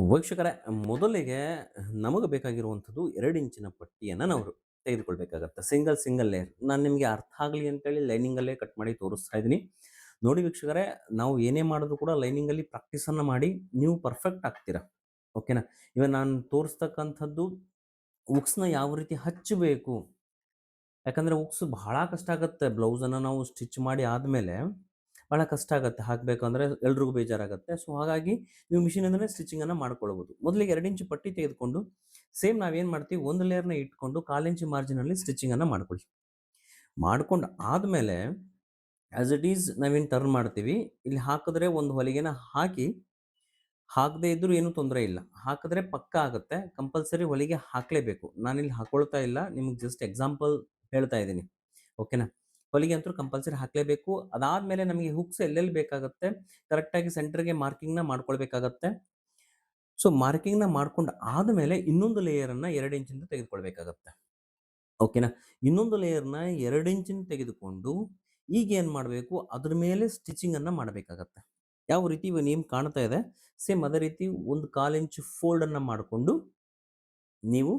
ವೀಕ್ಷಕರೇ ಮೊದಲಿಗೆ ನಮಗೆ ಬೇಕಾಗಿರುವಂಥದ್ದು ಎರಡು ಇಂಚಿನ ಪಟ್ಟಿಯನ್ನು ನಾವು ತೆಗೆದುಕೊಳ್ಬೇಕಾಗತ್ತೆ. Single, single layer. ನಾನು ನಿಮಗೆ ಅರ್ಥ ಆಗಲಿ ಅಂತೇಳಿ ಲೈನಿಂಗಲ್ಲೇ ಕಟ್ ಮಾಡಿ ತೋರಿಸ್ತಾ ಇದ್ದೀನಿ. ನೋಡಿ ವೀಕ್ಷಕರೇ, ನಾವು ಏನೇ ಮಾಡಿದ್ರು ಕೂಡ ಲೈನಿಂಗಲ್ಲಿ ಪ್ರಾಕ್ಟೀಸನ್ನು ಮಾಡಿ ನೀವು ಪರ್ಫೆಕ್ಟ್ ಆಗ್ತೀರಾ. ಓಕೆನಾ? ಇವಾಗ ನಾನು ತೋರಿಸ್ತಕ್ಕಂಥದ್ದು ಉಕ್ಸ್ನ ಯಾವ ರೀತಿ ಹಚ್ಚಬೇಕು. ಯಾಕಂದರೆ ಉಕ್ಸ್ ಬಹಳ ಕಷ್ಟ ಆಗುತ್ತೆ. ಬ್ಲೌಸನ್ನು ನಾವು ಸ್ಟಿಚ್ ಮಾಡಿ ಆದ್ಮೇಲೆ ಬಹಳ ಕಷ್ಟ ಆಗುತ್ತೆ ಹಾಕಬೇಕಂದ್ರೆ ಎಲ್ರಿಗೂ ಬೇಜಾರಾಗುತ್ತೆ. ಸೊ ಹಾಗಾಗಿ ನೀವು ಮಿಷಿನಿಂದಲೇ ಸ್ಟಿಚಿಂಗನ್ನು ಮಾಡ್ಕೊಳ್ಬೋದು. ಮೊದಲಿಗೆ ಎರಡು ಇಂಚು ಪಟ್ಟಿ ತೆಗೆದುಕೊಂಡು ಸೇಮ್ ನಾವೇನು ಮಾಡ್ತೀವಿ ಒಂದು ಲೇಯರ್‌ನ ಇಟ್ಕೊಂಡು 1/4 ಇಂಚ್ ಮಾರ್ಜಿನಲ್ಲಿ ಸ್ಟಿಚಿಂಗನ್ನು ಮಾಡ್ಕೊಳ್ಳಿ. ಮಾಡ್ಕೊಂಡು ಆದಮೇಲೆ ಆ್ಯಸ್ ಇಟ್ ಈಸ್ ನಾವೇನು ಟರ್ನ್ ಮಾಡ್ತೀವಿ, ಇಲ್ಲಿ ಹಾಕಿದ್ರೆ ಒಂದು ಹೊಲಿಗೆನ ಹಾಕಿ, ಹಾಕದೇ ಇದ್ದರೂ ಏನೂ ತೊಂದರೆ ಇಲ್ಲ. ಹಾಕಿದ್ರೆ ಪಕ್ಕಾ ಆಗುತ್ತೆ. ಕಂಪಲ್ಸರಿ ಹೊಲಿಗೆ ಹಾಕಲೇಬೇಕು. ನಾನಿಲ್ಲಿ ಹಾಕೊಳ್ತಾ ಇಲ್ಲ. ನಿಮ್ಗೆ ಜಸ್ಟ್ ಎಕ್ಸಾಂಪಲ್ ಹೇಳ್ತಾ ಇದ್ದೀನಿ. ಓಕೆನಾ? ಹೊಲಿಗೆ ಅಂತೂ ಕಂಪಲ್ಸರಿ ಹಾಕಲೇಬೇಕು. ಅದಾದ್ಮೇಲೆ ನಮಗೆ ಹುಕ್ಸ್ ಎಲ್ಲೆಲ್ಲಿ ಬೇಕಾಗುತ್ತೆ ಕರೆಕ್ಟಾಗಿ ಸೆಂಟರ್‌ಗೆ ಮಾರ್ಕಿಂಗ್‌ನ ಮಾಡ್ಕೊಳ್ಬೇಕಾಗತ್ತೆ. ಸೊ ಮಾರ್ಕಿಂಗ್‌ನ ಮಾಡ್ಕೊಂಡು ಆದಮೇಲೆ ಇನ್ನೊಂದು ಲೇಯರನ್ನು ಎರಡು ಇಂಚಿಂದ ತೆಗೆದುಕೊಳ್ಬೇಕಾಗತ್ತೆ. ಓಕೆನಾ? ಇನ್ನೊಂದು ಲೇಯರ್‌ನ ಎರಡು ಇಂಚಿನ ತೆಗೆದುಕೊಂಡು ಈಗ ಏನು ಮಾಡಬೇಕು ಅದ್ರ ಮೇಲೆ ಸ್ಟಿಚಿಂಗನ್ನು ಮಾಡಬೇಕಾಗತ್ತೆ. ಯಾವ ರೀತಿ ಇವಾಗ ನೀವು ಕಾಣ್ತಾ ಇದೆ. ಸೇಮ್ ಅದೇ ರೀತಿ ಒಂದು 1/4 ಇಂಚ್ ಫೋಲ್ಡನ್ನ ಮಾಡಿಕೊಂಡು ನೀವು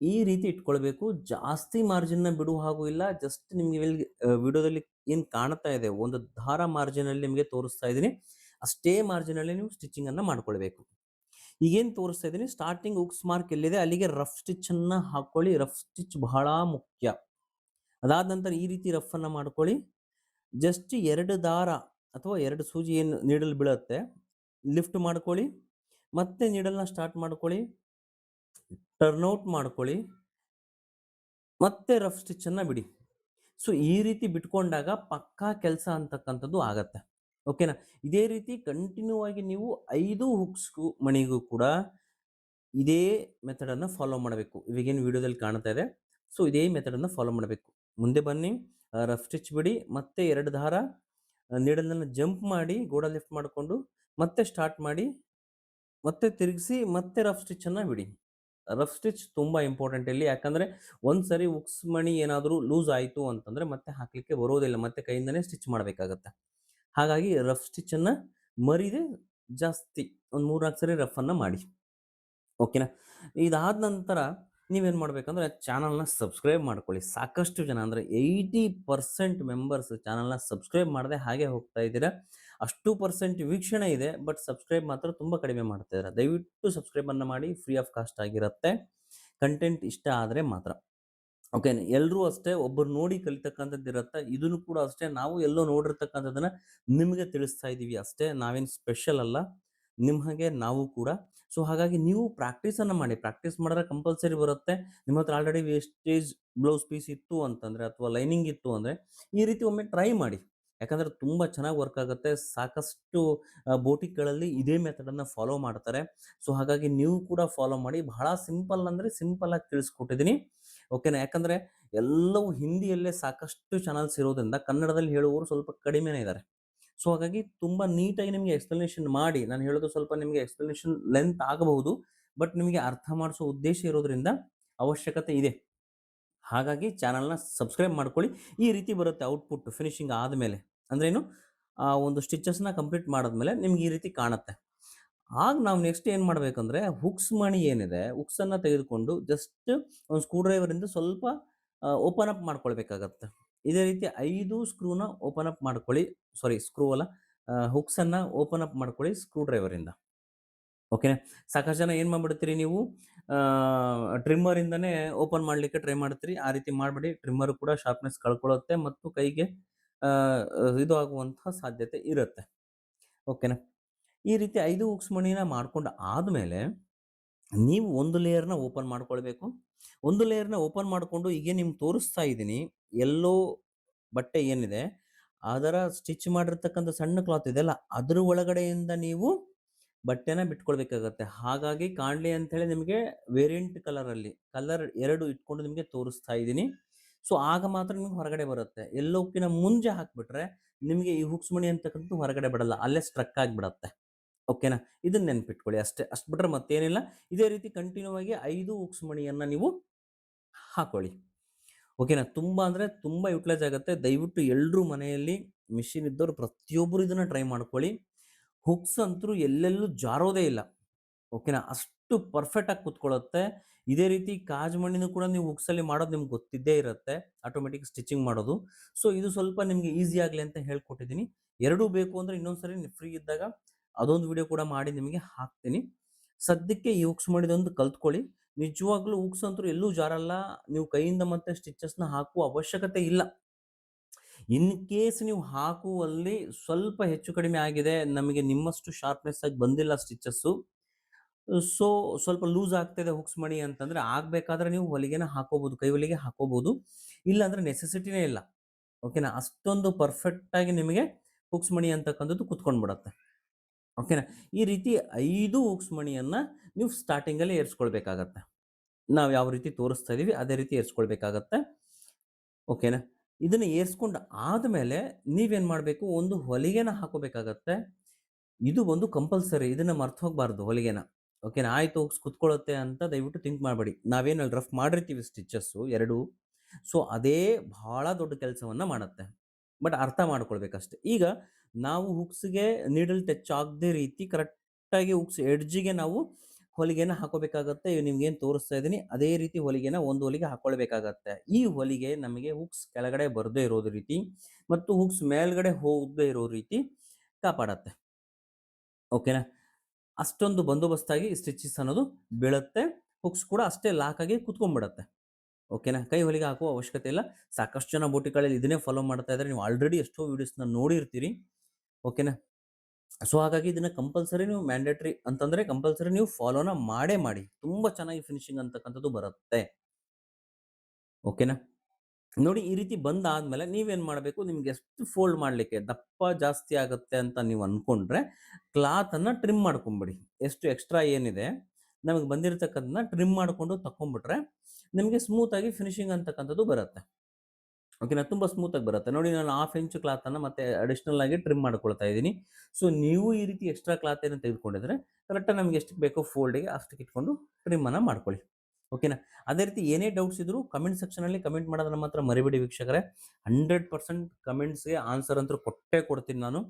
ಈ ರೀತಿ ಇಟ್ಕೊಳ್ಬೇಕು. ಜಾಸ್ತಿ ಮಾರ್ಜಿನ್‌ನ ಬಿಡುವ ಹಾಗೂ ಇಲ್ಲ. ಜಸ್ಟ್ ನಿಮ್ಗೆ ಇಲ್ಲಿ ವಿಡಿಯೋದಲ್ಲಿ ಏನು ಕಾಣ್ತಾ ಇದೆ, ಒಂದು ದಾರ ಮಾರ್ಜಿನಲ್ಲಿ ನಿಮಗೆ ತೋರಿಸ್ತಾ ಇದ್ದೀನಿ. ಅಷ್ಟೇ ಮಾರ್ಜಿನಲ್ಲಿ ನೀವು ಸ್ಟಿಚಿಂಗ್ ಅನ್ನ ಮಾಡ್ಕೊಳ್ಬೇಕು. ಈಗೇನು ತೋರಿಸ್ತಾ ಇದ್ದೀನಿ ಸ್ಟಾರ್ಟಿಂಗ್ ಉಕ್ಸ್ ಮಾರ್ಕ್ ಎಲ್ಲಿದೆ, ಅಲ್ಲಿಗೆ ರಫ್ ಸ್ಟಿಚ್ಚನ್ನು ಹಾಕೊಳ್ಳಿ ರಫ್ ಸ್ಟಿಚ್ ಬಹಳ ಮುಖ್ಯ. ಅದಾದ ನಂತರ ಈ ರೀತಿ ರಫ್ ಅನ್ನ ಮಾಡ್ಕೊಳ್ಳಿ. ಜಸ್ಟ್ ಎರಡು ದಾರ ಅಥವಾ ಎರಡು ಸೂಜಿ ಏನು ನೀಡಲು ಬೀಳುತ್ತೆ ಲಿಫ್ಟ್ ಮಾಡ್ಕೊಳ್ಳಿ. ಮತ್ತೆ ನೀಡಲ್‌ನ ಸ್ಟಾರ್ಟ್ ಮಾಡ್ಕೊಳ್ಳಿ. ಟರ್ನ್ ಔಟ್ ಮಾಡ್ಕೊಳ್ಳಿ. ಮತ್ತೆ ರಫ್ ಸ್ಟಿಚ್ಚನ್ನು ಬಿಡಿ. ಸೊ ಈ ರೀತಿ ಬಿಟ್ಕೊಂಡಾಗ ಪಕ್ಕಾ ಕೆಲಸ ಅಂತಕ್ಕಂಥದ್ದು ಆಗತ್ತೆ. ಓಕೆನಾ? ಇದೇ ರೀತಿ ಕಂಟಿನ್ಯೂ ಆಗಿ ನೀವು ಐದು ಹುಕ್ಸ್‌ಗೂ ಮಣಿಗೂ ಕೂಡ ಇದೇ ಮೆಥಡನ್ನು ಫಾಲೋ ಮಾಡಬೇಕು. ಇವಾಗೇನು ವಿಡಿಯೋದಲ್ಲಿ ಕಾಣ್ತಾ ಇದೆ. ಸೊ ಇದೇ ಮೆಥಡನ್ನು ಫಾಲೋ ಮಾಡಬೇಕು. ಮುಂದೆ ಬನ್ನಿ. ರಫ್ ಸ್ಟಿಚ್ ಬಿಡಿ. ಮತ್ತೆ ಎರಡು ದಾರ ನೀಡಲನ್ನು ಜಂಪ್ ಮಾಡಿ, ಗೋಡ ಲಿಫ್ಟ್ ಮಾಡಿಕೊಂಡು, ಮತ್ತೆ ಸ್ಟಾರ್ಟ್ ಮಾಡಿ. ಮತ್ತೆ ತಿರುಗಿಸಿ, ಮತ್ತೆ ರಫ್ ಸ್ಟಿಚ್ಚನ್ನು ಬಿಡಿ. ರಫ್ ಸ್ಟಿಚ್ ತುಂಬ ಇಂಪಾರ್ಟೆಂಟ್ ಇಲ್ಲಿ. ಯಾಕಂದ್ರೆ ಒಂದು ಸರಿ ಉಕ್ಸ್ ಮಣಿ ಏನಾದರೂ ಲೂಸ್ ಆಯಿತು ಅಂತಂದ್ರೆ ಮತ್ತೆ ಹಾಕ್ಲಿಕ್ಕೆ ಬರೋದಿಲ್ಲ. ಮತ್ತೆ ಕೈಯಿಂದನೇ ಸ್ಟಿಚ್ ಮಾಡಬೇಕಾಗತ್ತೆ. ಹಾಗಾಗಿ ರಫ್ ಸ್ಟಿಚನ್ನು ಮರೀದೆ ಜಾಸ್ತಿ ಒಂದು 3, 4 ಸರಿ ರಫ್ ಅನ್ನ ಮಾಡಿ. ಓಕೆನಾ? ಇದಾದ ನಂತರ ನೀವೇನು ಮಾಡಬೇಕಂದ್ರೆ ಚಾನಲ್‌ನ ಸಬ್ಸ್ಕ್ರೈಬ್ ಮಾಡ್ಕೊಳ್ಳಿ. ಸಾಕಷ್ಟು ಜನ ಅಂದರೆ ಏಯ್ಟಿ ಪರ್ಸೆಂಟ್ ಮೆಂಬರ್ಸ್ ಚಾನಲ್‌ನ ಸಬ್ಸ್ಕ್ರೈಬ್ ಮಾಡದೆ ಹಾಗೆ ಹೋಗ್ತಾ ಇದ್ದೀರಾ. ಅಷ್ಟು ಪರ್ಸೆಂಟ್ ವೀಕ್ಷಣೆ ಇದೆ. ಬಟ್ ಸಬ್ಸ್ಕ್ರೈಬ್ ಮಾತ್ರ ತುಂಬ ಕಡಿಮೆ ಮಾಡ್ತಾ ಇದ್ದಾರೆ ದಯವಿಟ್ಟು ಸಬ್ಸ್ಕ್ರೈಬ್ ಅನ್ನ ಮಾಡಿ. ಫ್ರೀ ಆಫ್ ಕಾಸ್ಟ್ ಆಗಿರುತ್ತೆ. ಕಂಟೆಂಟ್ ಇಷ್ಟ ಆದರೆ ಮಾತ್ರ. ಓಕೆ ಎಲ್ಲರೂ ಅಷ್ಟೇ ಒಬ್ಬರು ನೋಡಿ ಕಲಿತಕ್ಕಂಥದ್ದು ಇರುತ್ತೆ. ಇದನ್ನು ಕೂಡ ಅಷ್ಟೇ ನಾವು ಎಲ್ಲೋ ನೋಡಿರ್ತಕ್ಕಂಥದ್ದನ್ನ ನಿಮಗೆ ತಿಳಿಸ್ತಾ ಇದ್ದೀವಿ ಅಷ್ಟೇ. ನಾವೇನು ಸ್ಪೆಷಲ್ ಅಲ್ಲ. ನಿಮ್ಮ ಹಾಗೆ ನಾವು ಕೂಡ. ಸೊ ಹಾಗಾಗಿ ನೀವು ಪ್ರಾಕ್ಟೀಸನ್ನು ಮಾಡಿ. ಪ್ರಾಕ್ಟೀಸ್ ಮಾಡಿದ್ರೆ ಕಂಪಲ್ಸರಿ ಬರುತ್ತೆ. ನಿಮ್ಮ ಹತ್ರ ಆಲ್ರೆಡಿ ವೇಸ್ಟೇಜ್ ಬ್ಲೌಸ್ ಪೀಸ್ ಇತ್ತು ಅಂತಂದ್ರೆ ಅಥವಾ ಲೈನಿಂಗ್ ಇತ್ತು ಅಂದರೆ ಈ ರೀತಿ ಒಮ್ಮೆ ಟ್ರೈ ಮಾಡಿ. ಯಾಕಂದ್ರೆ ತುಂಬಾ ಚೆನ್ನಾಗಿ ವರ್ಕ್ ಆಗುತ್ತೆ. ಸಾಕಷ್ಟು ಬೋಟಿಕ್ಗಳಲ್ಲಿ ಇದೇ ಮೆಥಡನ್ನು ಫಾಲೋ ಮಾಡ್ತಾರೆ. ಸೊ ಹಾಗಾಗಿ ನೀವು ಕೂಡ ಫಾಲೋ ಮಾಡಿ. ಬಹಳ ಸಿಂಪಲ್ ಅಂದ್ರೆ ಸಿಂಪಲ್ ಆಗಿ ತಿಳಿಸ್ಕೊಟ್ಟಿದ್ದೀನಿ. ಓಕೆನಾ? ಯಾಕಂದ್ರೆ ಎಲ್ಲವೂ ಹಿಂದಿಯಲ್ಲೇ ಸಾಕಷ್ಟು ಚಾನಲ್ಸ್ ಇರೋದ್ರಿಂದ ಕನ್ನಡದಲ್ಲಿ ಹೇಳುವವರು ಸ್ವಲ್ಪ ಕಡಿಮೆನೇ ಇದ್ದಾರೆ. ಸೊ ಹಾಗಾಗಿ ತುಂಬಾ ನೀಟಾಗಿ ನಿಮಗೆ ಎಕ್ಸ್‌ಪ್ಲನೇಷನ್ ಮಾಡಿ, ನಾನು ಹೇಳೋದು ಸ್ವಲ್ಪ ನಿಮಗೆ ಎಕ್ಸ್‌ಪ್ಲನೇಷನ್ ಲೆಂತ್ ಆಗಬಹುದು. ಬಟ್ ನಿಮಗೆ ಅರ್ಥ ಮಾಡಿಸೋ ಉದ್ದೇಶ ಇರೋದ್ರಿಂದ ಅವಶ್ಯಕತೆ ಇದೆ. ಹಾಗಾಗಿ ಚಾನಲ್‌ನ ಸಬ್ಸ್ಕ್ರೈಬ್ ಮಾಡ್ಕೊಳ್ಳಿ. ಈ ರೀತಿ ಬರುತ್ತೆ ಔಟ್‌ಪುಟ್ ಫಿನಿಶಿಂಗ್ ಆದಮೇಲೆ ಅಂದ್ರೇನು? ಆ ಒಂದು ಸ್ಟಿಚಸ್‌ನ ಕಂಪ್ಲೀಟ್ ಮಾಡಿದ್ಮೇಲೆ ನಿಮ್ಗೆ ಈ ರೀತಿ ಕಾಣುತ್ತೆ. ಆಗ ನಾವು ನೆಕ್ಸ್ಟ್ ಏನು ಮಾಡಬೇಕಂದ್ರೆ ಹುಕ್ಸ್ ಮಣಿ ಏನಿದೆ ಹುಕ್ಸ್ ಅನ್ನ ತೆಗೆದುಕೊಂಡು ಜಸ್ಟ್ ಒಂದು ಸ್ಕ್ರೂ ಡ್ರೈವರಿಂದ ಸ್ವಲ್ಪ ಓಪನ್ ಅಪ್ ಮಾಡ್ಕೊಳ್ಬೇಕಾಗತ್ತೆ. ಇದೇ ರೀತಿ ಐದು ಸ್ಕ್ರೂನ ಓಪನ್ ಅಪ್ ಮಾಡ್ಕೊಳ್ಳಿ. ಸಾರಿ ಸ್ಕ್ರೂ ಅಲ್ಲ ಅ ಹುಕ್ಸ್ ಅನ್ನ ಓಪನ್ ಅಪ್ ಮಾಡ್ಕೊಳ್ಳಿ ಸ್ಕ್ರೂ ಡ್ರೈವರಿಂದ. ಓಕೆನಾ? ಸಾಕಷ್ಟು ಜನ ಏನು ಮಾಡ್ಬಿಡ್ತೀರಿ ನೀವು ಟ್ರಿಮ್ಮರಿಂದನೇ ಓಪನ್ ಮಾಡ್ಲಿಕ್ಕೆ ಟ್ರೈ ಮಾಡ್ತೀರಿ. ಆ ರೀತಿ ಮಾಡಬೇಡಿ. ಟ್ರಿಮ್ಮರ್ ಕೂಡ ಶಾರ್ಪ್‌ನೆಸ್ ಕಳ್ಕೊಳ್ಳುತ್ತೆ ಮತ್ತು ಕೈಗೆ ಇದು ಆಗುವಂತಹ ಸಾಧ್ಯತೆ ಇರುತ್ತೆ. ಓಕೆನಾ? ಈ ರೀತಿ ಐದು ಹುಕ್ಸ್ ಮಣಿನ ಮಾಡ್ಕೊಂಡು ಆದ್ಮೇಲೆ ನೀವು ಒಂದು ಲೇಯರ್‌ನ ಓಪನ್ ಮಾಡ್ಕೊಳ್ಬೇಕು. ಒಂದು ಲೇಯರ್‌ನ ಓಪನ್ ಮಾಡಿಕೊಂಡು ಈಗ ನಿಮ್ಗೆ ತೋರಿಸ್ತಾ ಇದ್ದೀನಿ. ಯೆಲ್ಲೋ ಬಟ್ಟೆ ಏನಿದೆ, ಅದರ ಸ್ಟಿಚ್ ಮಾಡಿರ್ತಕ್ಕಂಥ ಸಣ್ಣ ಕ್ಲಾತ್ ಇದೆಲ್ಲ ಅದ್ರ ಒಳಗಡೆಯಿಂದ ನೀವು ಬಟ್ಟೆನ ಬಿಟ್ಕೊಳ್ಬೇಕಾಗತ್ತೆ. ಹಾಗಾಗಿ ಕಾಣಲಿ ಅಂತ ಹೇಳಿ ನಿಮಗೆ ವೇರಿಯಂಟ್ ಕಲರಲ್ಲಿ, ಕಲರ್ ಎರಡು ಇಟ್ಕೊಂಡು ನಿಮಗೆ ತೋರಿಸ್ತಾ ಇದ್ದೀನಿ. ಸೊ, ಆಗ ಮಾತ್ರ ನಿಮ್ಗೆ ಹೊರಗಡೆ ಬರುತ್ತೆ. ಎಲ್ಲೋಕ್ಕಿನ ಮುಂಜೆ ಹಾಕ್ಬಿಟ್ರೆ ನಿಮಗೆ ಈ ಹುಕ್ಸ್ ಮಣಿ ಅಂತಕ್ಕಂಥದ್ದು ಹೊರಗಡೆ ಬಿಡಲ್ಲ, ಅಲ್ಲೇ ಸ್ಟ್ರಕ್ ಆಗಿಬಿಡತ್ತೆ. ಓಕೆನಾ? ಇದನ್ನ ನೆನಪಿಟ್ಕೊಳ್ಳಿ ಅಷ್ಟೇ. ಅಷ್ಟು ಬಿಟ್ರೆ ಮತ್ತೇನಿಲ್ಲ. ಇದೇ ರೀತಿ ಕಂಟಿನ್ಯೂ ಆಗಿ ಐದು ಹುಕ್ಸ್ ಮಣಿಯನ್ನ ನೀವು ಹಾಕೊಳ್ಳಿ. ಓಕೆನಾ? ತುಂಬ ಅಂದರೆ ತುಂಬ ಯುಟಿಲೈಸ್ ಆಗುತ್ತೆ. ದಯವಿಟ್ಟು ಎಲ್ಲರೂ ಮನೆಯಲ್ಲಿ ಮಿಷಿನ್ ಇದ್ದವರು ಪ್ರತಿಯೊಬ್ಬರು ಇದನ್ನು ಟ್ರೈ ಮಾಡ್ಕೊಳ್ಳಿ. ಹುಕ್ಸ್ ಅಂತೂ ಎಲ್ಲೆಲ್ಲೂ ಜಾರೋದೇ ಇಲ್ಲ. ಓಕೆನಾ ಅಷ್ಟು ಪರ್ಫೆಕ್ಟ್ ಆಗಿ ಕೂತ್ಕೊಳ್ಳುತ್ತೆ ಇದೇ ರೀತಿ ಕಾಜು ಮಣ್ಣಿನೂ ಕೂಡ ನೀವು ಹುಕ್ಸಲ್ಲಿ ಮಾಡೋದು ನಿಮ್ಗೆ ಗೊತ್ತಿದ್ದೇ ಇರುತ್ತೆ ಆಟೋಮೆಟಿಕ್ ಸ್ಟಿಚಿಂಗ್ ಮಾಡೋದು ಸೊ, ಇದು ಸ್ವಲ್ಪ ನಿಮಗೆ ಈಸಿ ಆಗಲಿ ಅಂತ ಹೇಳ್ಕೊಟ್ಟಿದ್ದೀನಿ ಎರಡೂ ಬೇಕು ಅಂದರೆ ಇನ್ನೊಂದ್ಸರಿ ಫ್ರೀ ಇದ್ದಾಗ ಅದೊಂದು ವಿಡಿಯೋ ಕೂಡ ಮಾಡಿ ನಿಮಗೆ ಹಾಕ್ತೀನಿ ಸದ್ಯಕ್ಕೆ ಈ ಹುಕ್ಸ್ ಮಾಡಿದೊಂದು ಕಲ್ತ್ಕೊಳ್ಳಿ ನಿಜವಾಗ್ಲೂ ಹುಕ್ಸ್ ಅಂತೂ ಎಲ್ಲೂ ಜಾರಲ್ಲ. ನೀವು ಕೈಯಿಂದ ಮತ್ತೆ ಸ್ಟಿಚಸ್ನ ಹಾಕುವ ಅವಶ್ಯಕತೆ ಇಲ್ಲ. ಇನ್ ಕೇಸ್ ನೀವು ಹಾಕುವಲ್ಲಿ ಸ್ವಲ್ಪ ಹೆಚ್ಚು ಕಡಿಮೆ ಆಗಿದೆ, ನಮಗೆ ನಿಮ್ಮಷ್ಟು ಶಾರ್ಪ್ನೆಸ್ ಆಗಿ ಬಂದಿಲ್ಲ ಸ್ಟಿಚಸ್ಸು ಸೊ, ಸ್ವಲ್ಪ ಲೂಸ್ ಆಗ್ತಿದೆ ಹುಕ್ಸ್ ಮಣಿ ಅಂತಂದ್ರೆ ಆಗ್ಬೇಕಾದ್ರೆ ನೀವು ಹೊಲಿಗೆನ ಹಾಕೋಬಹುದು ಕೈ ಹೊಲಿಗೆ ಹಾಕೋಬಹುದು ಇಲ್ಲ ಅಂದ್ರೆ ನೆಸೆಸಿಟಿನೇ ಇಲ್ಲ. ಓಕೆನಾ? ಅಷ್ಟೊಂದು ಪರ್ಫೆಕ್ಟ್ ಆಗಿ ನಿಮಗೆ ಹುಕ್ಸ್ ಮಣಿ ಅಂತಕ್ಕಂಥದ್ದು ಕುತ್ಕೊಂಡ್ಬಿಡತ್ತೆ. ಓಕೆನಾ? ಈ ರೀತಿ ಐದು ಹುಕ್ಸ್ ಮಣಿಯನ್ನ ನೀವು ಸ್ಟಾರ್ಟಿಂಗ್ ಏರಿಸ್ಕೊಳ್ಬೇಕಾಗತ್ತೆ. ನಾವು ಯಾವ ರೀತಿ ತೋರಿಸ್ತಾ ಇದ್ದೀವಿ ಅದೇ ರೀತಿ ಏರ್ಸ್ಕೊಳ್ಬೇಕಾಗತ್ತೆ. ಓಕೆನಾ? ಇದನ್ನು ಏರಿಸ್ಕೊಂಡು ಆದಮೇಲೆ ನೀವೇನು ಮಾಡಬೇಕು, ಒಂದು ಹೊಲಿಗೆನ ಹಾಕೋಬೇಕಾಗತ್ತೆ. ಇದು ಒಂದು ಕಂಪಲ್ಸರಿ ಇದನ್ನು ಮರ್ತು ಹೋಗಬಾರ್ದು ಹೊಲಿಗೆನ. ಓಕೆನಾ? ಆಯಿತು ಕುತ್ಕೊಳ್ಳುತ್ತೆ ಅಂತ ದಯವಿಟ್ಟು ಥಿಂಕ್ ಮಾಡಬೇಡಿ. ನಾವೇನು ಅಲ್ಲಿ ರಫ್ ಮಾಡಿರ್ತೀವಿ ಸ್ಟಿಚಸ್ಸು ಎರಡು. ಸೊ ಅದೇ ಭಾಳ ದೊಡ್ಡ ಕೆಲಸವನ್ನು ಮಾಡುತ್ತೆ. ಬಟ್ ಅರ್ಥ ಮಾಡ್ಕೊಳ್ಬೇಕಷ್ಟೆ. ಈಗ ನಾವು ಹುಕ್ಸ್ಗೆ ನೀಡಲ್ ಟಚ್ ಆಗದೇ ರೀತಿ ಕರೆಕ್ಟಾಗಿ ಹುಕ್ಸ್ ಎಡ್ಜಿಗೆ ನಾವು ಹೊಲಿಗೆನ ಹಾಕೋಬೇಕಾಗತ್ತೆ ನಿಮ್ಗೆ ಏನು ತೋರಿಸ್ತಾ ಇದ್ದೀನಿ. ಅದೇ ರೀತಿ ಹೊಲಿಗೆನ ಒಂದು ಹೊಲಿಗೆ ಹಾಕೊಳ್ಬೇಕಾಗತ್ತೆ. ಈ ಹೊಲಿಗೆ ನಮಗೆ ಹುಕ್ಸ್ ಕೆಳಗಡೆ ಬರದೇ ಇರೋದು ರೀತಿ ಮತ್ತು ಹುಕ್ಸ್ ಮೇಲ್ಗಡೆ ಹೋಗದೇ ಇರೋ ರೀತಿ ಕಾಪಾಡತ್ತೆ. ಓಕೆನಾ? ಅಷ್ಟೊಂದು ಬಂದೋಬಸ್ತಾಗಿ ಸ್ಟಿಚಸ್ ಅನ್ನೋದು ಬೀಳುತ್ತೆ. ಹುಕ್ಸ್ ಕೂಡ ಅಷ್ಟೇ ಲಾಕ್ ಆಗಿ ಕುತ್ಕೊಂಡ್ಬಿಡತ್ತೆ. ಓಕೆನಾ? ಕೈ ಹೊಲಿಗೆ ಹಾಕುವ ಅವಶ್ಯಕತೆ ಇಲ್ಲ. ಸಾಕಷ್ಟು ಜನ ಬೋಟಿಗಳಲ್ಲಿ ಇದನ್ನೇ ಫಾಲೋ ಮಾಡ್ತಾ ಇದ್ದಾರೆ ನೀವು ಆಲ್ರೆಡಿ ಎಷ್ಟೋ ವೀಡಿಯೋಸ್ನ ನೋಡಿರ್ತೀರಿ. ಓಕೆನಾ? ಸೊ, ಹಾಗಾಗಿ ಇದನ್ನ ಕಂಪಲ್ಸರಿ ನೀವು ಮ್ಯಾಂಡೇಟ್ರಿ ಅಂತಂದ್ರೆ ಕಂಪಲ್ಸರಿ ನೀವು ಫಾಲೋನ ಮಾಡೇ ಮಾಡಿ. ತುಂಬಾ ಚೆನ್ನಾಗಿ ಫಿನಿಶಿಂಗ್ ಅಂತಕ್ಕಂಥದ್ದು ಬರುತ್ತೆ. ಓಕೆನಾ? ನೋಡಿ, ಈ ರೀತಿ ಬಂದಾದ್ಮೇಲೆ ನೀವೇನ್ ಮಾಡಬೇಕು? ನಿಮ್ಗೆ ಎಷ್ಟು ಫೋಲ್ಡ್ ಮಾಡ್ಲಿಕ್ಕೆ ದಪ್ಪ ಜಾಸ್ತಿ ಆಗುತ್ತೆ ಅಂತ ನೀವು ಅನ್ಕೊಂಡ್ರೆ ಕ್ಲಾತ್ ಅನ್ನ ಟ್ರಿಮ್ ಮಾಡ್ಕೊಂಬಿಡಿ. ಎಷ್ಟು ಎಕ್ಸ್ಟ್ರಾ ಏನಿದೆ, ನಮಗೆ ಬಂದಿರತಕ್ಕಂಥದ್ದನ್ನ ಟ್ರಿಮ್ ಮಾಡಿಕೊಂಡು ತಕೊಂಡ್ಬಿಟ್ರೆ ನಿಮಗೆ ಸ್ಮೂತ್ ಆಗಿ ಫಿನಿಶಿಂಗ್ ಅಂತಕ್ಕಂಥದ್ದು ಬರುತ್ತೆ. ಓಕೆನಾ ತುಂಬ ಸ್ಮೂತಾಗಿ ಬರುತ್ತೆ. ನೋಡಿ, ನಾನು ಹಾಫ್ ಇಂಚ್ ಕ್ಲಾತನ್ನು ಮತ್ತೆ ಅಡಿಷನಲ್ ಆಗಿ ಟ್ರಿಮ್ ಮಾಡ್ಕೊಳ್ತಾ ಇದ್ದೀನಿ. ಸೊ ನೀವು ಈ ರೀತಿ ಎಕ್ಸ್ಟ್ರಾ ಕ್ಲಾತ್ ಏನು ತೆಗೆದುಕೊಂಡಿದ್ರೆ ಕರೆಕ್ಟಾಗಿ ನಮ್ಗೆ ಎಷ್ಟು ಬೇಕೋ ಫೋಲ್ಡಿಗೆ ಅಷ್ಟಕ್ಕೆ ಇಟ್ಕೊಂಡು ಟ್ರಿಮ್ ಅನ್ನ ಮಾಡ್ಕೊಳ್ಳಿ. ಓಕೆನಾ ಅದೇ ರೀತಿ ಏನೇ ಡೌಟ್ಸ್ ಇದ್ರು ಕಮೆಂಟ್ ಸೆಕ್ಷನಲ್ಲಿ ಕಮೆಂಟ್ ಮಾಡೋದನ್ನ ಮಾತ್ರ ಮರಿಬೇಡಿ ವೀಕ್ಷಕರೇ. ಹಂಡ್ರೆಡ್ ಪರ್ಸೆಂಟ್ ಕಮೆಂಟ್ಸ್ಗೆ ಆನ್ಸರ್ ಅಂತೂ ಕೊಟ್ಟೇ ಕೊಡ್ತೀನಿ ನಾನು.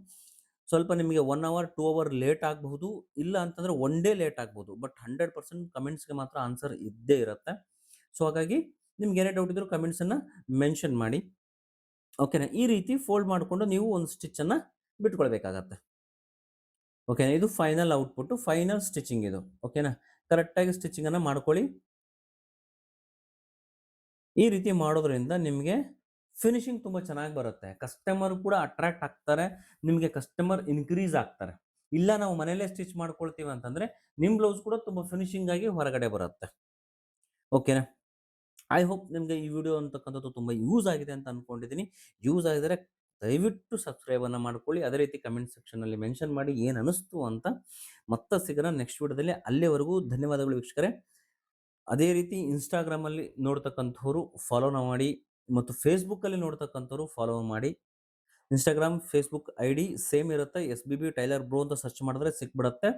ಸ್ವಲ್ಪ ನಿಮಗೆ one hour two hour late ಆಗಬಹುದು, ಇಲ್ಲ ಅಂತಂದ್ರೆ ಒನ್ ಡೇ ಲೇಟ್ ಆಗ್ಬೋದು ಬಟ್ ಹಂಡ್ರೆಡ್ ಪರ್ಸೆಂಟ್ ಕಮೆಂಟ್ಸ್ಗೆ ಮಾತ್ರ ಆನ್ಸರ್ ಇದ್ದೇ ಇರುತ್ತೆ. ಸೊ ಹಾಗಾಗಿ ನಿಮ್ಗೆ ಏನೇ ಡೌಟ್ ಇದ್ರು ಕಮೆಂಟ್ಸನ್ನು ಮೆನ್ಷನ್ ಮಾಡಿ. ಓಕೆನಾ ಈ ರೀತಿ ಫೋಲ್ಡ್ ಮಾಡಿಕೊಂಡು ನೀವು ಒಂದು ಸ್ಟಿಚ್ಚನ್ನು ಬಿಟ್ಕೊಳ್ಬೇಕಾಗತ್ತೆ. ಓಕೆನಾ ಇದು ಫೈನಲ್ ಔಟ್ಪುಟ್ ಫೈನಲ್ ಸ್ಟಿಚಿಂಗ್ ಇದು. ಓಕೆನಾ ಕರೆಕ್ಟಾಗಿ ಸ್ಟಿಚಿಂಗನ್ನು ಮಾಡ್ಕೊಳ್ಳಿ. ಈ ರೀತಿ ಮಾಡೋದ್ರಿಂದ ನಿಮಗೆ ಫಿನಿಶಿಂಗ್ ತುಂಬ ಚೆನ್ನಾಗಿ ಬರುತ್ತೆ. ಕಸ್ಟಮರ್ ಕೂಡ ಅಟ್ರಾಕ್ಟ್ ಆಗ್ತಾರೆ, ನಿಮಗೆ ಕಸ್ಟಮರ್ ಇನ್ಕ್ರೀಸ್ ಆಗ್ತಾರೆ. ಇಲ್ಲ ನಾವು ಮನೆಯಲ್ಲೇ ಸ್ಟಿಚ್ ಮಾಡ್ಕೊಳ್ತೀವಿ ಅಂತಂದ್ರೆ ನಿಮ್ಮ ಬ್ಲೌಸ್ ಕೂಡ ತುಂಬ ಫಿನಿಶಿಂಗ್ ಆಗಿ ಹೊರಗಡೆ ಬರುತ್ತೆ. ಓಕೆನಾ ಐ ಹೋಪ್ ನಿಮಗೆ ಈ ವಿಡಿಯೋ ಅಂತಕ್ಕಂಥದ್ದು ತುಂಬ ಯೂಸ್ ಆಗಿದೆ ಅಂತ ಅನ್ಕೊಂಡಿದ್ದೀನಿ ಯೂಸ್ ಆಗಿದರೆ ದಯವಿಟ್ಟು ಸಬ್ಸ್ಕ್ರೈಬನ್ನು ಮಾಡ್ಕೊಳ್ಳಿ. ಅದೇ ರೀತಿ ಕಮೆಂಟ್ ಸೆಕ್ಷನ್ನಲ್ಲಿ ಮೆನ್ಷನ್ ಮಾಡಿ ಏನು ಅನಿಸ್ತು ಅಂತ ಮತ್ತೆ ಸಿಗೋಣ ನೆಕ್ಸ್ಟ್ ವಿಡಿಯೋದಲ್ಲಿ. ಅಲ್ಲಿವರೆಗೂ ಧನ್ಯವಾದಗಳು ವೀಕ್ಷಕರೇ. ಅದೇ ರೀತಿ ಇನ್ಸ್ಟಾಗ್ರಾಮಲ್ಲಿ ನೋಡ್ತಕ್ಕಂಥವ್ರು ಫಾಲೋನ ಮಾಡಿ ಮತ್ತು ಫೇಸ್ಬುಕ್ಕಲ್ಲಿ ನೋಡ್ತಕ್ಕಂಥವ್ರು ಫಾಲೋ ಮಾಡಿ. Instagram Facebook I D same ಇರುತ್ತೆ. S B B tailor bro ಅಂತ ಸರ್ಚ್ ಮಾಡಿದ್ರೆ ಸಿಕ್ಬಿಡತ್ತೆ.